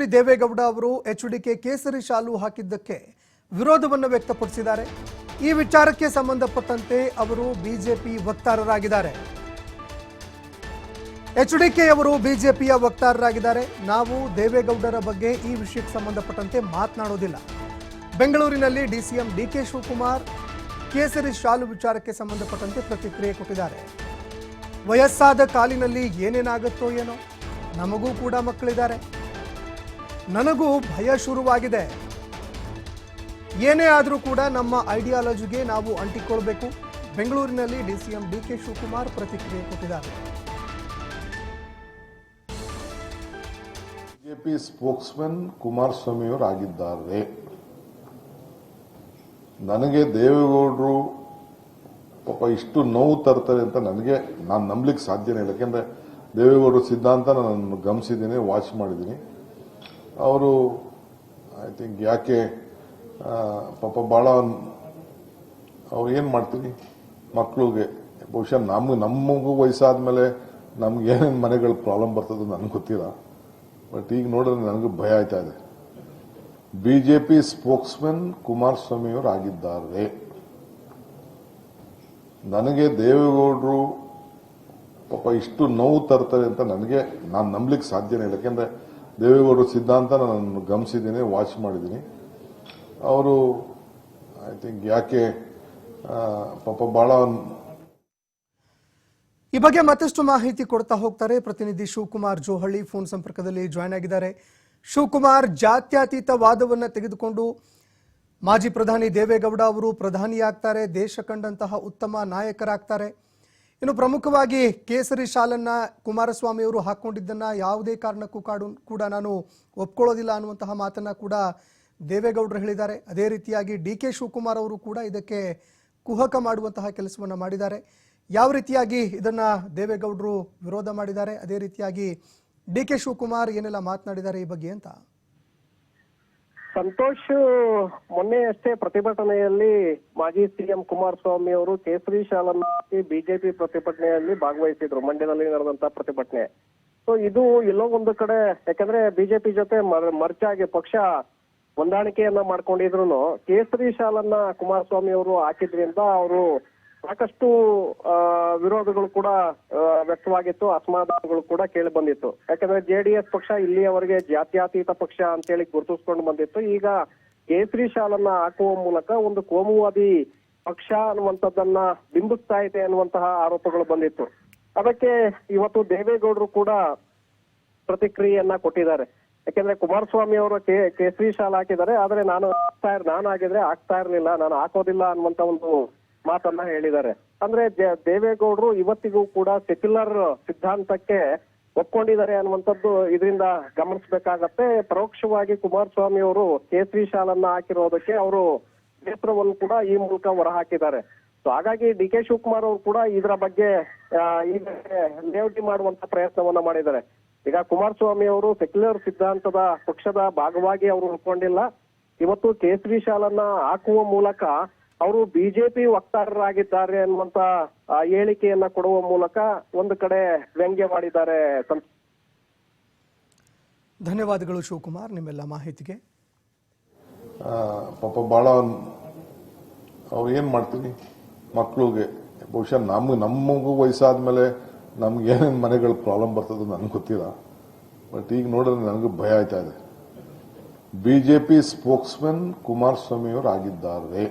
D Deve Gowda ಅವರು H DK ಕೇಸರಿ ಶಾಲು ಹಾಕಿದ್ದಕ್ಕೆ ವಿರೋಧವನ್ನು ವ್ಯಕ್ತಪಡಿಸಿದ್ದಾರೆ. ಈ ವಿಚಾರಕ್ಕೆ ಸಂಬಂಧಪಟ್ಟಂತೆ ಅವರು ಬಿಜೆಪಿ ವಕ್ತಾರರಾಗಿದ್ದಾರೆ. ಎಚ್ಡಿಕೆ ಅವರು ಬಿಜೆಪಿಯ ವಕ್ತಾರರಾಗಿದ್ದಾರೆ. ನಾವು ದೇವೇಗೌಡರ ಬಗ್ಗೆ ಈ ವಿಷಯಕ್ಕೆ ಸಂಬಂಧಪಟ್ಟಂತೆ ಮಾತನಾಡೋದಿಲ್ಲ. ಬೆಂಗಳೂರಿನಲ್ಲಿ ಡಿಸಿಎಂ ಡಿಕೆ ಶಿವಕುಮಾರ್ ಕೇಸರಿ ಶಾಲು ವಿಚಾರಕ್ಕೆ ಸಂಬಂಧಪಟ್ಟಂತೆ ಪ್ರತಿಕ್ರಿಯೆ ಕೊಟ್ಟಿದ್ದಾರೆ. ವಯಸ್ಸಾದ ಕಾಲಿನಲ್ಲಿ ಏನೇನಾಗುತ್ತೋ ಏನೋ ನಮಗೂ ಕೂಡ ಮಕ್ಕಳಿದ್ದಾರೆ. ನನಗೂ ಭಯ ಶುರುವಾಗಿದೆ. ಏನೇ ಆದರೂ ಕೂಡ ನಮ್ಮ ಐಡಿಯಾಲಜಿಗೆ ನಾವು ಅಂಟಿಕೊಳ್ಬೇಕು. ಬೆಂಗಳೂರಿನಲ್ಲಿ ಡಿಸಿಎಂ ಡಿಕೆ ಶಿವಕುಮಾರ್ ಪ್ರತಿಕ್ರಿಯೆ ಕೊಟ್ಟಿದ್ದಾರೆ. ಬಿಜೆಪಿ ಸ್ಪೋಕ್ಸ್ಮನ್ ಕುಮಾರಸ್ವಾಮಿಯವರು ಆಗಿದ್ದಾರೆ. ನನಗೆ ದೇವೇಗೌಡರು ಪಾಪ ಇಷ್ಟು ನೋವು ತರ್ತಾರೆ ಅಂತ ನನಗೆ ನಾನು ನಂಬಲಿಕ್ಕೆ ಸಾಧ್ಯನೇ ಇಲ್ಲ. ಯಾಕೆಂದ್ರೆ ದೇವೇಗೌಡರು ಸಿದ್ಧಾಂತ ನಾನು ಗಮನಿಸಿದ್ದೀನಿ, ವಾಚ್ ಮಾಡಿದ್ದೀನಿ. ಅವರು ಐ ಥಿಂಕ್ ಯಾಕೆ ಪಾಪ ಭಾಳ ಅವ್ರು ಏನು ಮಾಡ್ತೀನಿ ಮಕ್ಕಳಿಗೆ ಬಹುಶಃ ನಮ್ಗೆ, ನಮಗೂ ವಯಸ್ಸಾದ್ಮೇಲೆ ನಮ್ಗೆ ಏನೇನು ಮನೆಗಳ ಪ್ರಾಬ್ಲಮ್ ಬರ್ತದೆ ನನಗೆ ಗೊತ್ತಿಲ್ಲ. ಬಟ್ ಈಗ ನೋಡಿದ್ರೆ ನನಗೂ ಭಯ ಆಯ್ತಾ ಇದೆ. ಬಿಜೆಪಿ ಸ್ಪೋಕ್ಸ್ಮನ್ ಕುಮಾರಸ್ವಾಮಿಯವರು ಆಗಿದ್ದಾರೆ. ನನಗೆ ದೇವೇಗೌಡರು ಪಾಪ ಇಷ್ಟು ನೋವು ತರ್ತಾರೆ ಅಂತ ನನಗೆ, ನಾನು ನಂಬಲಿಕ್ಕೆ ಸಾಧ್ಯನೇ ಇಲ್ಲ. ಯಾಕೆಂದ್ರೆ ದೇವೇಗೌಡರು ಸಿದ್ಧಾಂತ ನಾನು ಗಮನಿಸಿದ್ದೀನಿ ವಾಚ್ ಮಾಡಿದ್ದೀನಿ. ಅವರು ಐ ಥಿಂಕ್ ಯಾಕೆ ಪಾಪ ಬಹಳ ಈ ಬಗ್ಗೆ ಮತ್ತಷ್ಟು ಮಾಹಿತಿ ಕೊಡ್ತಾ ಹೋಗ್ತಾರೆ ಪ್ರತಿನಿಧಿ ಶಿವಕುಮಾರ್ ಜೋಹಳ್ಳಿ. ಫೋನ್ ಸಂಪರ್ಕದಲ್ಲಿ ಜಾಯ್ನ್ ಆಗಿದ್ದಾರೆ. ಶಿವಕುಮಾರ್ ಜಾತ್ಯತೀತ ವಾದವನ್ನು ತೆಗೆದುಕೊಂಡು ಮಾಜಿ ಪ್ರಧಾನಿ ದೇವೇಗೌಡ ಅವರು ಪ್ರಧಾನಿಯಾಗ್ತಾರೆ. ದೇಶ ಕಂಡಂತಹ ಉತ್ತಮ ನಾಯಕರಾಗ್ತಾರೆ. ಇನ್ನು ಪ್ರಮುಖವಾಗಿ ಕೇಸರಿ ಶಾಲನ್ನ ಕುಮಾರಸ್ವಾಮಿ ಅವರು ಹಾಕೊಂಡಿದ್ದನ್ನ ಯಾವುದೇ ಕಾರಣಕ್ಕೂ ಕಾಡು ಕೂಡ ನಾನು ಒಪ್ಕೊಳ್ಳೋದಿಲ್ಲ ಅನ್ನುವಂತಹ ಮಾತನ್ನ ಕೂಡ ದೇವೇಗೌಡರು ಹೇಳಿದ್ದಾರೆ. ಅದೇ ರೀತಿಯಾಗಿ ಡಿ ಕೆ ಶಿವಕುಮಾರ್ ಅವರು ಕೂಡ ಇದಕ್ಕೆ ಕುಹಕ ಮಾಡುವಂತಹ ಕೆಲಸವನ್ನು ಮಾಡಿದ್ದಾರೆ. ಯಾವ ರೀತಿಯಾಗಿ ಇದನ್ನು ದೇವೇಗೌಡರು ವಿರೋಧ ಮಾಡಿದ್ದಾರೆ? ಅದೇ ರೀತಿಯಾಗಿ ಡಿ ಕೆ ಶಿವಕುಮಾರ್ ಏನೆಲ್ಲ ಮಾತನಾಡಿದ್ದಾರೆ ಈ ಬಗ್ಗೆ ಅಂತ? ಸಂತೋಷ್, ಮೊನ್ನೆ ಅಷ್ಟೇ ಪ್ರತಿಭಟನೆಯಲ್ಲಿ ಮಾಜಿ ಸಿಎಂ ಕುಮಾರಸ್ವಾಮಿ ಅವರು ಕೇಸರಿ ಶಾಲನ್ನು ಬಿಜೆಪಿ ಪ್ರತಿಭಟನೆಯಲ್ಲಿ ಭಾಗವಹಿಸಿದ್ರು, ಮಂಡ್ಯದಲ್ಲಿ ನಡೆದಂತ ಪ್ರತಿಭಟನೆ. ಸೊ ಇದು ಎಲ್ಲೋ ಒಂದು ಕಡೆ, ಯಾಕಂದ್ರೆ ಬಿಜೆಪಿ ಜೊತೆ ಮರ್ಚಾಗಿ ಪಕ್ಷ ಹೊಂದಾಣಿಕೆಯನ್ನ ಮಾಡ್ಕೊಂಡಿದ್ರು ಕೇಸರಿ ಶಾಲನ್ನ ಕುಮಾರಸ್ವಾಮಿ ಅವರು ಹಾಕಿದ್ರಿಂದ ಅವರು ಸಾಕಷ್ಟು ವಿರೋಧಗಳು ಕೂಡ ವ್ಯಕ್ತವಾಗಿತ್ತು, ಅಸಮಾಧಾನಗಳು ಕೂಡ ಕೇಳಿ ಬಂದಿತ್ತು. ಯಾಕಂದ್ರೆ ಜೆಡಿಎಸ್ ಪಕ್ಷ ಇಲ್ಲಿಯವರೆಗೆ ಜಾತ್ಯಾತೀತ ಪಕ್ಷ ಅಂತೇಳಿ ಗುರುತಿಸ್ಕೊಂಡು ಬಂದಿತ್ತು. ಈಗ ಕೇಸರಿ ಶಾಲನ್ನ ಹಾಕುವ ಮೂಲಕ ಒಂದು ಕೋಮುವಾದಿ ಪಕ್ಷ ಅನ್ನುವಂಥದ್ದನ್ನ ಬಿಂಬಿಸ್ತಾ ಇದೆ ಅನ್ನುವಂತಹ ಆರೋಪಗಳು ಬಂದಿತ್ತು. ಅದಕ್ಕೆ ಇವತ್ತು ದೇವೇಗೌಡರು ಕೂಡ ಪ್ರತಿಕ್ರಿಯೆಯನ್ನ ಕೊಟ್ಟಿದ್ದಾರೆ. ಯಾಕೆಂದ್ರೆ ಕುಮಾರಸ್ವಾಮಿ ಅವರು ಕೇ- ಕೇಸರಿ ಶಾಲ ಹಾಕಿದ್ದಾರೆ, ಆದ್ರೆ ನಾನು ಹಾಕ್ತಾ ನಾನು ಆಗಿದ್ರೆ ಆಗ್ತಾ ಇರ್ಲಿಲ್ಲ, ನಾನು ಹಾಕೋದಿಲ್ಲ ಅನ್ನುವಂತ ಒಂದು ಮಾತನ್ನ ಹೇಳಿದ್ದಾರೆ. ಅಂದ್ರೆ ದೇವೇಗೌಡರು ಇವತ್ತಿಗೂ ಕೂಡ ಸೆಕ್ಯುಲರ್ ಸಿದ್ಧಾಂತಕ್ಕೆ ಒಪ್ಕೊಂಡಿದ್ದಾರೆ ಅನ್ನುವಂಥದ್ದು ಇದರಿಂದ ಗಮನಿಸಬೇಕಾಗತ್ತೆ. ಪರೋಕ್ಷವಾಗಿ ಕುಮಾರಸ್ವಾಮಿ ಅವರು ಕೇಸರಿ ಶಾಲನ್ನ ಹಾಕಿರೋದಕ್ಕೆ ಅವರು ನೇತ್ರವನ್ನು ಕೂಡ ಈ ಮೂಲಕ ಹೊರಹಾಕಿದ್ದಾರೆ. ಸೊ ಹಾಗಾಗಿ ಡಿ ಕೆ ಶಿವಕುಮಾರ್ ಅವರು ಕೂಡ ಇದರ ಬಗ್ಗೆ ಈಗ ಲೇವಟಿ ಮಾಡುವಂತ ಪ್ರಯತ್ನವನ್ನ ಮಾಡಿದ್ದಾರೆ. ಈಗ ಕುಮಾರಸ್ವಾಮಿ ಅವರು ಸೆಕ್ಯುಲರ್ ಸಿದ್ಧಾಂತದ ಪಕ್ಷದ ಭಾಗವಾಗಿ ಅವರು ಉಳ್ಕೊಂಡಿಲ್ಲ. ಇವತ್ತು ಕೇಸರಿ ಶಾಲನ್ನ ಹಾಕುವ ಮೂಲಕ ಅವರು ಬಿಜೆಪಿ ವಕ್ತಾರರಾಗಿದ್ದಾರೆ ಅನ್ನುವಂತ ಆ, ಹೇಳಿಕೆಯನ್ನ ಕೊಡುವ ಮೂಲಕ ಒಂದು ಕಡೆ ವ್ಯಂಗ್ಯ ಮಾಡಿದ್ದಾರೆ ಧನ್ಯವಾದಗಳು ಶಿವಕುಮಾರ್ ನಿಮ್ಮೆಲ್ಲ ಮಾಹಿತಿಗೆ. ಪಾಪ ಭಾಳ ಅವ್ರು ಏನು ಮಾಡ್ತೀನಿ? ಮಕ್ಕಳಿಗೆ ಬಹುಶಃ ನಮ್ಗೆ ನಮಗೂ ವಯಸ್ಸಾದ್ಮೇಲೆ ನಮ್ಗೆ ಏನೇನು ಮನೆಗಳ ಪ್ರಾಬ್ಲಮ್ ಬರ್ತದೆ ನನಗೆ ಗೊತ್ತಿಲ್ಲ. ಬಟ್ ಈಗ ನೋಡಿದ್ರೆ ನನಗೂ ಭಯ ಆಯ್ತಾ ಇದೆ. ಬಿಜೆಪಿ ಸ್ಪೋಕ್ಸ್ಮನ್ ಕುಮಾರಸ್ವಾಮಿಯವರು ಆಗಿದ್ದಾರೆ.